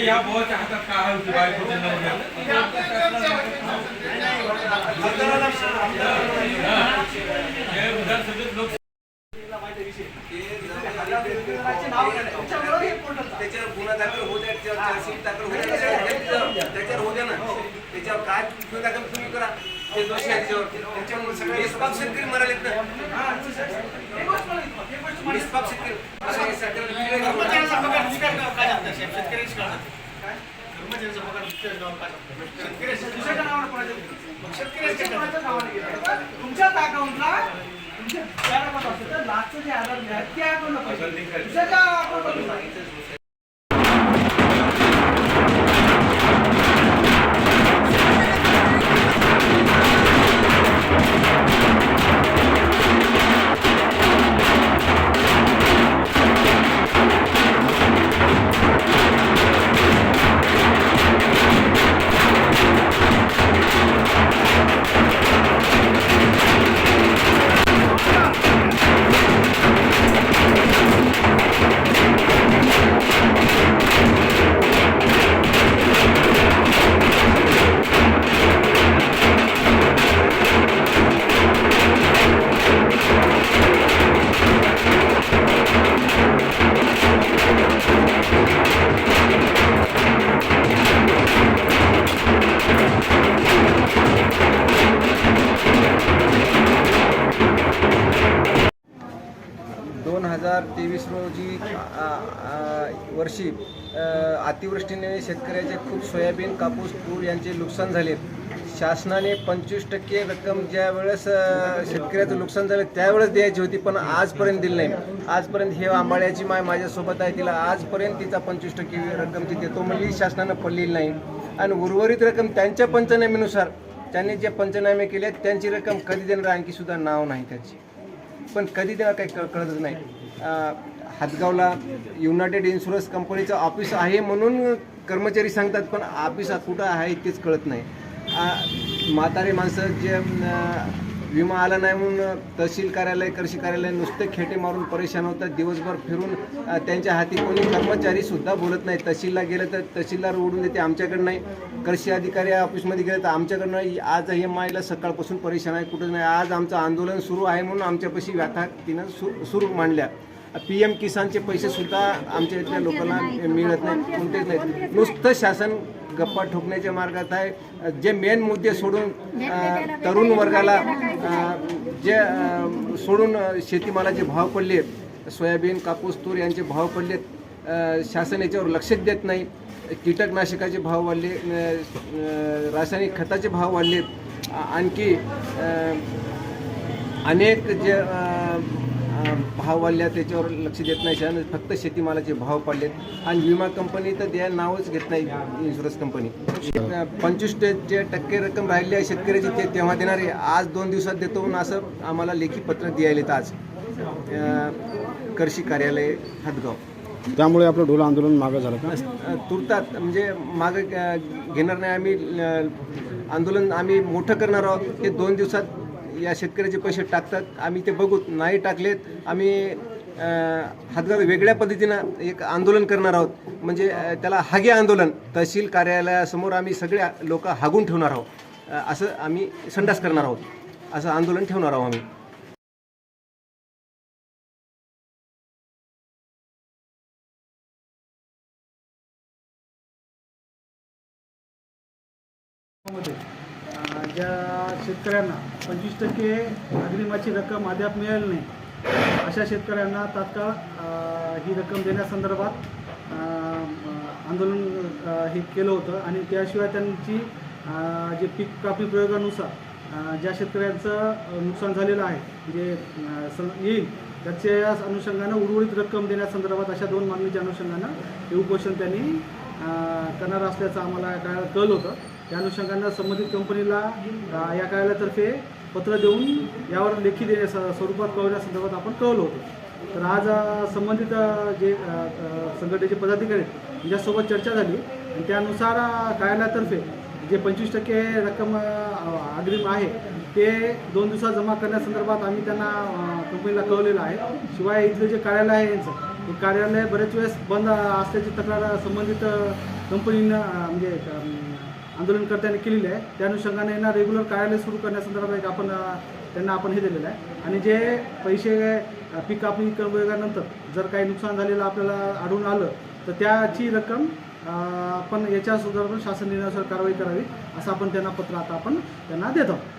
हे या भावाच्या हातात काय आहे होती बायको विधानसभेत लोक त्याच्यावर गुन्हा दाखल होऊ द्या त्याच्यावर चार्जशीट दाखल होऊ द्या त्याच्यावर होऊ द्या ना त्याच्यावर काय गुन्हा दाखल तुम्ही करा ते दोषी आहेत त्याच्यावर त्याच्यामुळे सगळे निष्पाप शेतकरी मरालेत ना निष्पाप शेतकरी दुसऱ्याच्या नावावर कोणाच्या? मग शेतकऱ्याच्या कोणाच्या नावाने गेलं? तुमच्याच अकाउंटला तुमच्या ज्या अकाउंट लास्टचं जे आधार मिळालं त्या अकाउंटला दुसऱ्याच्या अकाउंटला दोन हजार तेवीस रोजी वर्षी अतिवृष्टीने शेतकऱ्याचे खूप सोयाबीन कापूस तूर यांचे नुकसान झाले. शासनाने पंचवीस टक्के रक्कम ज्या वेळेस शेतकऱ्याचं नुकसान झालं त्यावेळेस द्यायची होती पण आजपर्यंत दिली नाही. आजपर्यंत हे आंबाड्याची माय माझ्यासोबत आहे तिला आजपर्यंत तिचा पंचवीस टक्के रक्कम ती देतो म्हणली शासनानं पडलेली नाही. आणि उर्वरित रक्कम त्यांच्या पंचनाम्यानुसार त्यांनी जे पंचनामे केले त्यांची रक्कम कधी देणार आणखी सुद्धा नाव नाही त्याची. पण कधी त्याला काही कळतच नाही. हातगावला युनायटेड इन्शुरन्स कंपनीचं ऑफिस आहे म्हणून कर्मचारी सांगतात पण ऑफिस कुठं आहे तेच कळत नाही. म्हातारे माणसं जे विमा आला नाही म्हणून तहसील कार्यालय कृषी कार्यालय नुसते खेटे मारून परेशान होतात. दिवसभर फिरून त्यांच्या हाती कोणी कर्मचारी सुद्धा बोलत नाही. तहसीलला गेलं तर तहसीलदार ओढून देते आमच्याकडे नाही. कृषी अधिकारी ऑफिसमध्ये गेलं तर आमच्याकडनं आज हे मायला सकाळपासून परेशान आहे कुठं नाही. आज आमचं आंदोलन सुरू आहे म्हणून आमच्यापाशी व्याथा तिनं सु सुरू मांडल्या. पी एम किसानचे पैसेसुद्धा आमच्या इथल्या लोकांना मिळत नाहीत कोणतेच नाहीत. नुसतं शासन गप्पा ठोकण्याच्या मार्गात आहे. जे मेन मुद्दे सोडून तरुण वर्गाला जे सोडून शेतीमालाचे भाव पडले सोयाबीन कापूस तूर यांचे भाव पडलेत शासन याच्यावर लक्षच देत नाही. कीटकनाशकाचे भाव वाढले रासायनिक खताचे भाव वाढले. आणखी अनेक जे अं, अं, भाव वाढल्या त्याच्यावर लक्ष देत नाही शासन फक्त शेतीमालाचे भाव पडलेत. आणि विमा कंपनी तर द्या नावच घेत नाही इन्शुरन्स कंपनी पंचवीस टे- टक्के रक्कम राहिली आहे शेतकऱ्याची ते तेव्हा देणार. आहे आज दोन दिवसात देतो म्हणून असं आम्हाला लेखी पत्र द्यायलेत आज. कृषी कार्यालय हातगाव त्यामुळे आपलं ढोल आंदोलन मागं झालं का? तुरतात म्हणजे मागे घेणार नाही आम्ही आंदोलन आम्ही मोठं करणार आहोत. हे दोन दिवसात या शेतकऱ्याचे पैसे टाकतात. आम्ही ते बघू नाही टाकलेत आम्ही हातगार वेगळ्या पद्धतीनं एक आंदोलन करणार आहोत. म्हणजे त्याला हागे आंदोलन तहसील कार्यालयासमोर आम्ही सगळ्या लोक हागून ठेवणार आहोत. असं आम्ही संडास करणार आहोत. असं आंदोलन ठेवणार आहोत आम्ही. ज्या शेतकऱ्यांना पंचवीस टक्के अग्रिमाची रक्कम अद्याप मिळाली नाही. अशा शेतकऱ्यांना तात्काळ ही रक्कम देण्यासंदर्भात आंदोलन हे केलं होतं आणि त्याशिवाय त्यांची जे पीक कापणी प्रयोगानुसार ज्या शेतकऱ्यांचं नुकसान झालेलं आहे जे स- येईल त्याच्या अनुषंगानं उर्वरित रक्कम देण्यासंदर्भात अशा दोन मागणीच्या अनुषंगानं हे उपोषण त्यांनी करणार असल्याचं आम्हाला कळलं होतं. त्या अनुषंगानं संबंधित कंपनीला या कार्यालयातर्फे पत्र देऊन यावर लेखी दे स्वरूपात कळवण्यासंदर्भात आपण कळवलं होतं. तर आज संबंधित जे संघटनेचे पदाधिकारी आहेत चर्चा झाली. आणि त्यानुसार कार्यालयातर्फे जे पंचवीस टक्के रक्कम अग्रिम आहे ते दोन दिवसात जमा करण्यासंदर्भात आम्ही त्यांना कंपनीला कळवलेलं आहे. शिवाय इथलं जे कार्यालय आहे यांचं ते कार्यालय बरेच वेळेस बंद असल्याची तक्रार संबंधित कंपनीनं म्हणजे आंदोलनकर्त्यांनी केलेली आहे. त्या अनुषंगाने यांना रेग्युलर कार्यालय सुरू करण्यासंदर्भात एक आपण त्यांना आपण हे दिलेलं आहे. आणि जे पैसे पीक कापणी केल्यानंतर जर काही नुकसान झालेलं आपल्याला आढळून आलं तर त्याची रक्कम आपण याच्या सुद्धा शासन निर्णयानुसार कारवाई करावी असं आपण त्यांना पत्र आता आपण त्यांना देत आहोत.